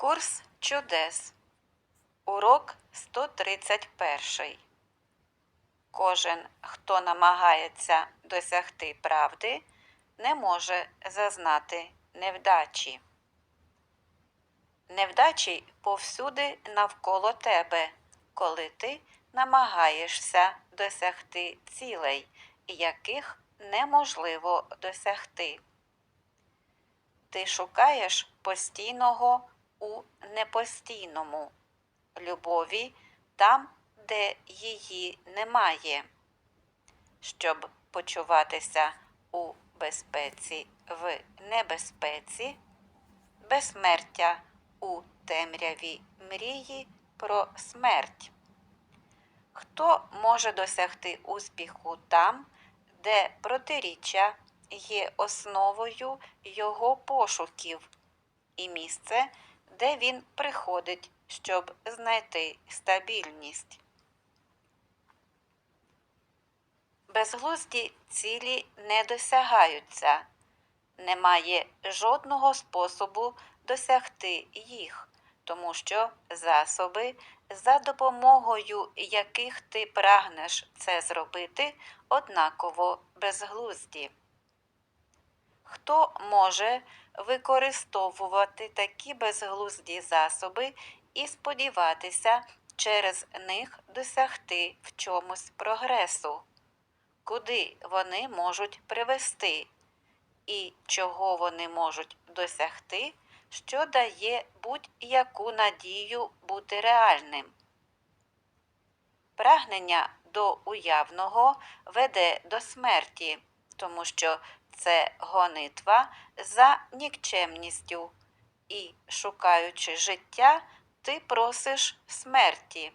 Курс чудес. Урок 131. Кожен, хто намагається досягти правди, не може зазнати невдачі. Невдачі повсюди навколо тебе, коли ти намагаєшся досягти цілей, яких неможливо досягти. Ти шукаєш постійного у непостійному, любові там, де її немає. Щоб почуватися у безпеці в небезпеці, безсмертя у темряві мрії про смерть. Хто може досягти успіху там, де протиріччя є основою його пошуків, і місце, де він приходить, щоб знайти стабільність. Безглузді цілі не досягаються, немає жодного способу досягти їх, тому що засоби, за допомогою яких ти прагнеш це зробити, однаково безглузді. Хто може використовувати такі безглузді засоби і сподіватися через них досягти в чомусь прогресу? Куди вони можуть привести? І чого вони можуть досягти, що дає будь-яку надію бути реальним? Прагнення до уявного веде до смерті, тому що це гонитва за нікчемністю, і, шукаючи життя, ти просиш смерті,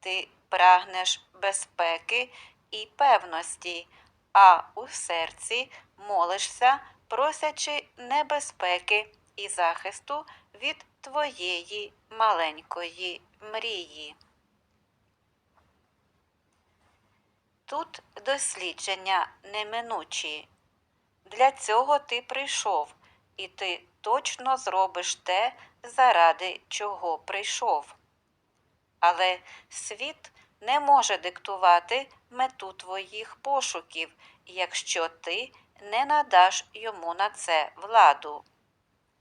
ти прагнеш безпеки і певності, а у серці молишся, просячи небезпеки і захисту від твоєї маленької мрії. Тут дослідження неминучі. Для цього ти прийшов, і ти точно зробиш те, заради чого прийшов. Але світ не може диктувати мету твоїх пошуків, якщо ти не надаш йому на це владу.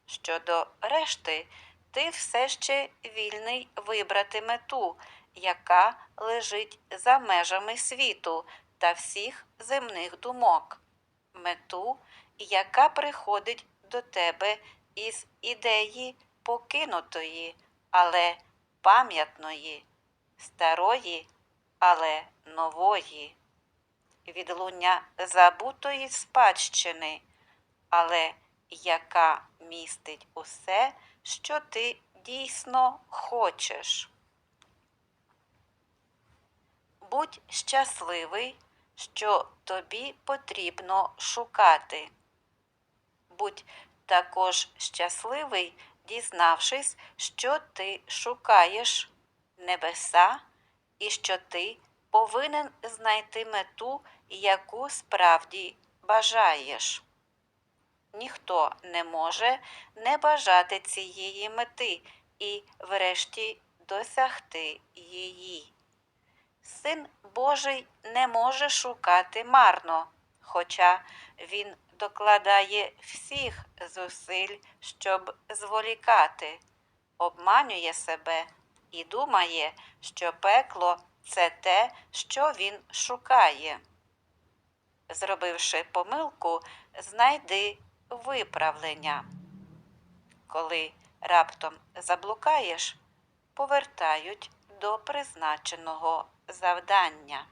Щодо решти, ти все ще вільний вибрати мету, яка лежить за межами світу та всіх земних думок мету, яка приходить до тебе із ідеї покинутої, але пам'ятної, старої, але нової, відлуння забутої спадщини, але яка містить усе, що ти дійсно хочеш. Будь щасливий що тобі потрібно шукати. Будь також щасливий, дізнавшись, що ти шукаєш небеса і що ти повинен знайти мету, яку справді бажаєш. Ніхто не може не бажати цієї мети і, врешті, досягти її. Син Божий не може шукати марно, хоча він докладає всіх зусиль, щоб зволікати, обманює себе і думає, що пекло це те, що він шукає. Зробивши помилку, знайди виправлення. Коли раптом заблукаєш, повертають до призначеного завдання.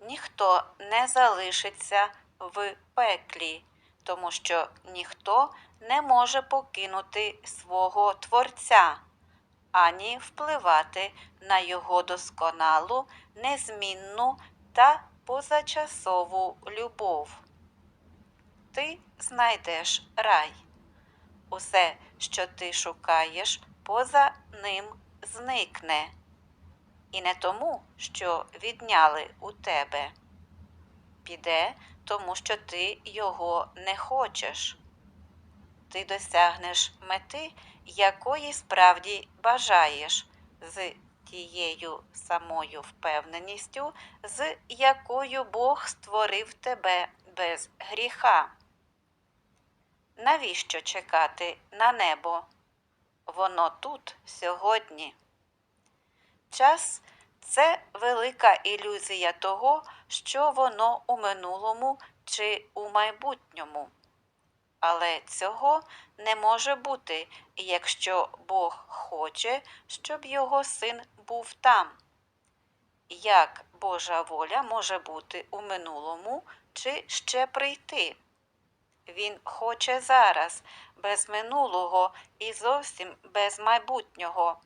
Ніхто не залишиться в пеклі, тому що ніхто не може покинути свого Творця, ані впливати на його досконалу, незмінну та позачасову любов. Ти знайдеш рай. Усе, що ти шукаєш, поза ним зникне, і не тому, що відняли у тебе. Піде, тому що ти його не хочеш. ти досягнеш мети, якої справді бажаєш, з тією самою впевненістю, з якою Бог створив тебе без гріха. Навіщо чекати на небо? Воно тут сьогодні. Час це велика ілюзія того, що воно у минулому чи у майбутньому. Але цього не може бути, якщо Бог хоче, щоб його син був там. Як Божа воля може бути у минулому чи ще прийти? Він хоче зараз, без минулого і зовсім без майбутнього.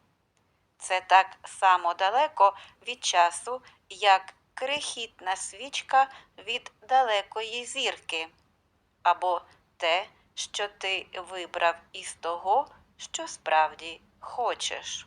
Це так само далеко від часу, як крихітна свічка від далекої зірки, або те, що ти вибрав із того, що справді хочеш.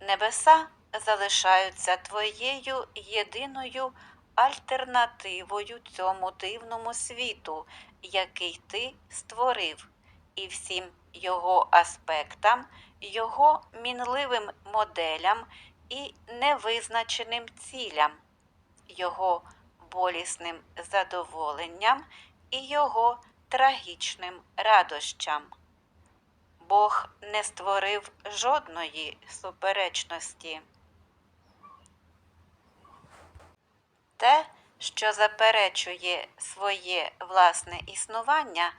Небеса залишаються твоєю єдиною альтернативою цьому дивному світу, який ти створив, і всім його аспектам, його мінливим моделям і невизначеним цілям, його болісним задоволенням і його трагічним радощам. Бог не створив жодної суперечності. Те, що заперечує своє власне існування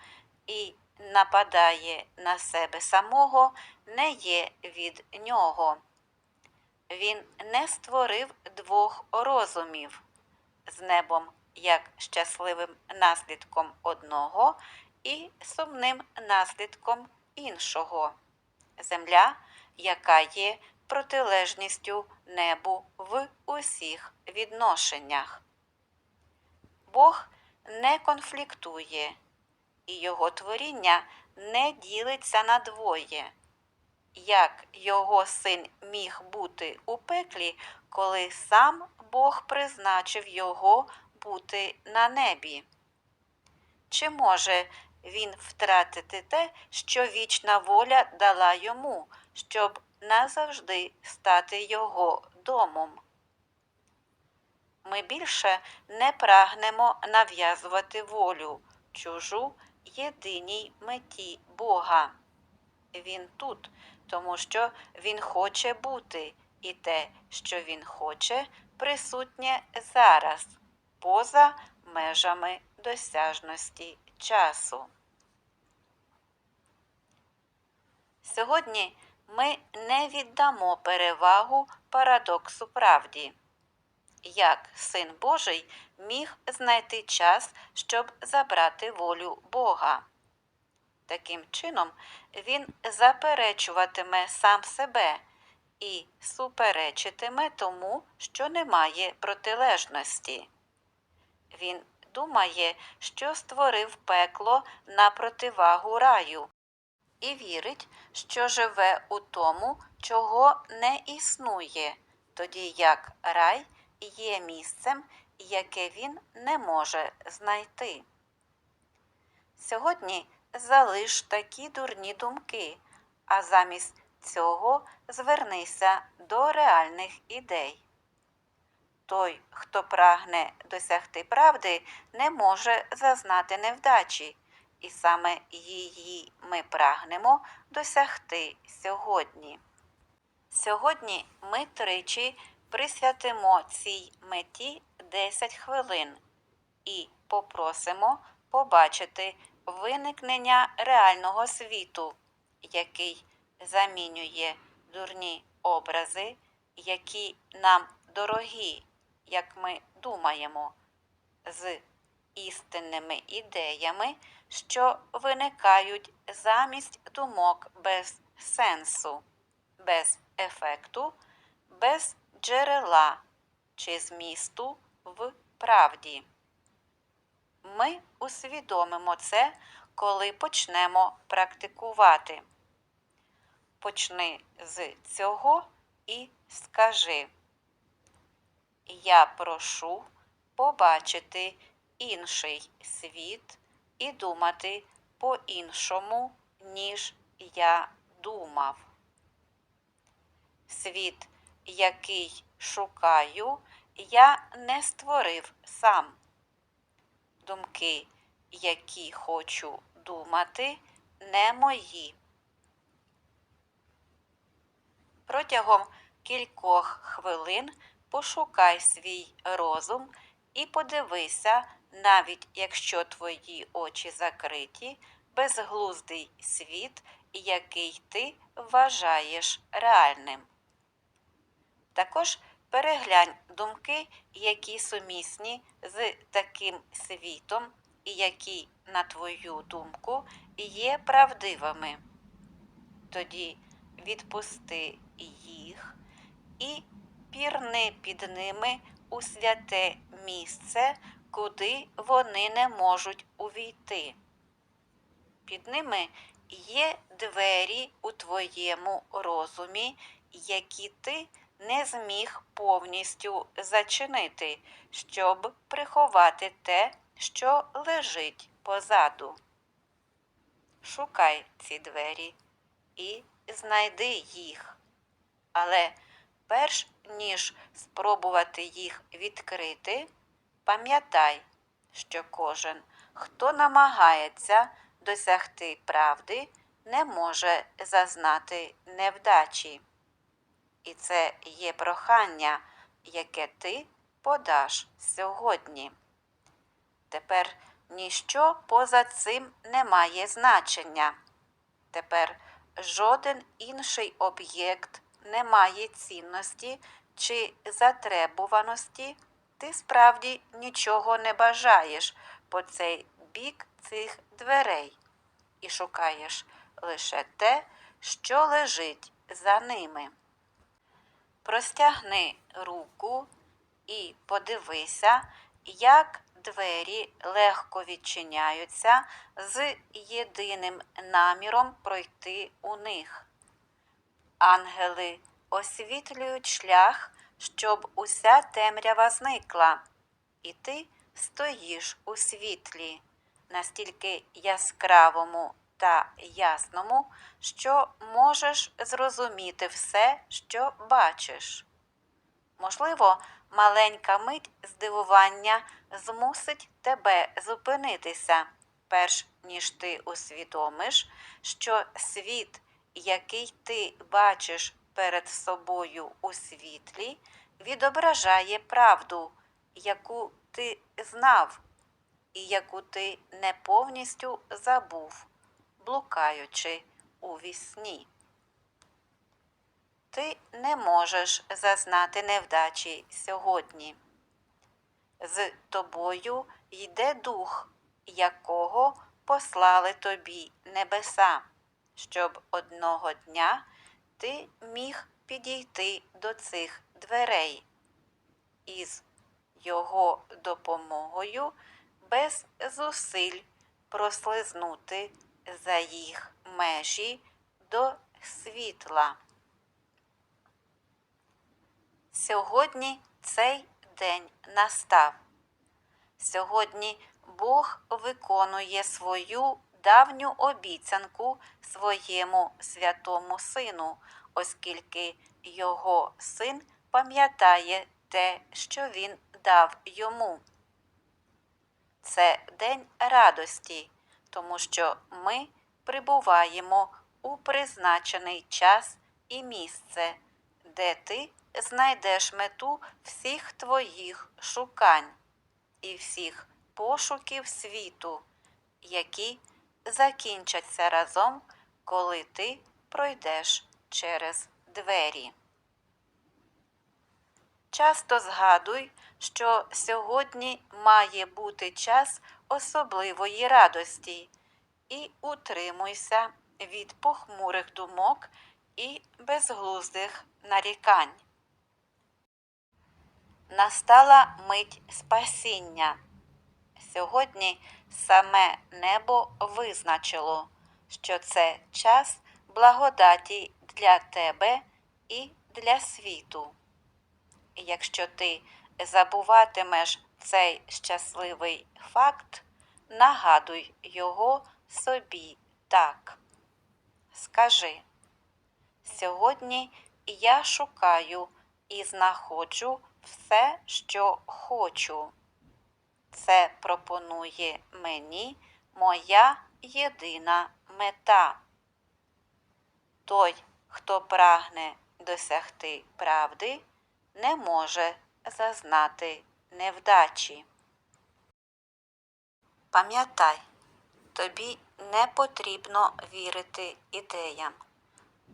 і нападає на себе самого, не є від нього. Він не створив двох розумів з небом як щасливим наслідком одного і сумним наслідком іншого. Земля, яка є протилежністю небу в усіх відношеннях. Бог не конфліктує, і його творіння не ділиться на двоє. Як його син міг бути у пеклі, коли сам Бог призначив його бути на небі? Чи може він втратити те, що вічна воля дала йому, щоб назавжди стати його домом? Ми більше не прагнемо нав'язувати волю, чужу єдиній меті Бога. Він тут, тому що Він хоче бути, і те, що Він хоче, присутнє зараз, поза межами досяжності часу. Сьогодні ми не віддамо перевагу парадоксу правді. Як син Божий міг знайти час, щоб забрати волю Бога? Таким чином, він заперечуватиме сам себе і суперечитиме тому, що немає протилежності. Він думає, що створив пекло на противагу раю, і вірить, що живе у тому, чого не існує, тоді як рай є місцем, яке він не може знайти. Сьогодні залиш такі дурні думки, а замість цього звернися до реальних ідей. Той, хто прагне досягти правди, не може зазнати невдачі, і саме її ми прагнемо досягти сьогодні. Сьогодні ми тричі присвятимо цій меті 10 хвилин і попросимо побачити виникнення реального світу, який замінює дурні образи, які нам дорогі, як ми думаємо, з істинними ідеями, що виникають замість думок без сенсу, без ефекту, без джерела чи змісту в правді. Ми усвідомимо це, коли почнемо практикувати. Почни з цього і скажи. Я прошу побачити інший світ і думати по-іншому, ніж я думав. Світ, який шукаю, я не створив сам. Думки, які хочу думати, не мої. Протягом кількох хвилин пошукай свій розум і подивися, навіть якщо твої очі закриті, безглуздий світ, який ти вважаєш реальним. Також переглянь думки, які сумісні з таким світом, і які, на твою думку, є правдивими. Тоді відпусти їх і пірни під ними у святе місце, куди вони не можуть увійти. Під ними є двері у твоєму розумі, які ти не зміг повністю зачинити, щоб приховати те, що лежить позаду. Шукай ці двері і знайди їх. Але перш ніж спробувати їх відкрити, пам'ятай, що кожен, хто намагається досягти правди, не може зазнати невдачі. І це є прохання, яке ти подаш сьогодні. Тепер ніщо поза цим не має значення. Тепер жоден інший об'єкт не має цінності чи затребуваності, ти справді нічого не бажаєш по цей бік цих дверей і шукаєш лише те, що лежить за ними. Простягни руку і подивися, як двері легко відчиняються з єдиним наміром пройти у них. Ангели освітлюють шлях, щоб уся темрява зникла, і ти стоїш у світлі, настільки яскравому та ясному, що можеш зрозуміти все, що бачиш. Можливо, маленька мить здивування змусить тебе зупинитися, перш ніж ти усвідомиш, що світ, який ти бачиш перед собою у світлі, відображає правду, яку ти знав і яку ти не повністю забув, блукаючи у вісні. Ти не можеш зазнати невдачі сьогодні. З тобою йде дух, якого послали тобі небеса, щоб одного дня ти міг підійти до цих дверей і з його допомогою без зусиль прослизнути за їх межі до світла. Сьогодні цей день настав. Сьогодні Бог виконує свою давню обіцянку своєму святому сину, оскільки його син пам'ятає те, що він дав йому. Це день радості, тому що ми прибуваємо у призначений час і місце, де ти знайдеш мету всіх твоїх шукань і всіх пошуків світу, які закінчаться разом, коли ти пройдеш через двері. Часто згадуй, що сьогодні має бути час особливої радості, і утримуйся від похмурих думок і безглуздих нарікань. Настала мить спасіння. Сьогодні саме небо визначило, що це час благодаті для тебе і для світу. Якщо ти забуватимеш цей щасливий факт, нагадуй його собі так. Скажи, сьогодні я шукаю і знаходжу все, що хочу. Це пропонує мені моя єдина мета. Той, хто прагне досягти правди, не може зазнати невдачі. Пам'ятай, тобі не потрібно вірити ідеям.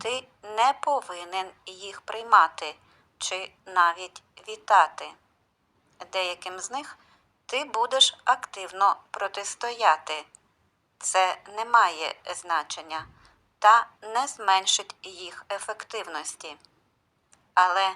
Ти не повинен їх приймати чи навіть вітати. Деяким з них ти будеш активно протистояти. Це не має значення та не зменшить їх ефективності. Але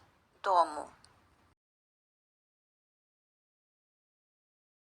дому.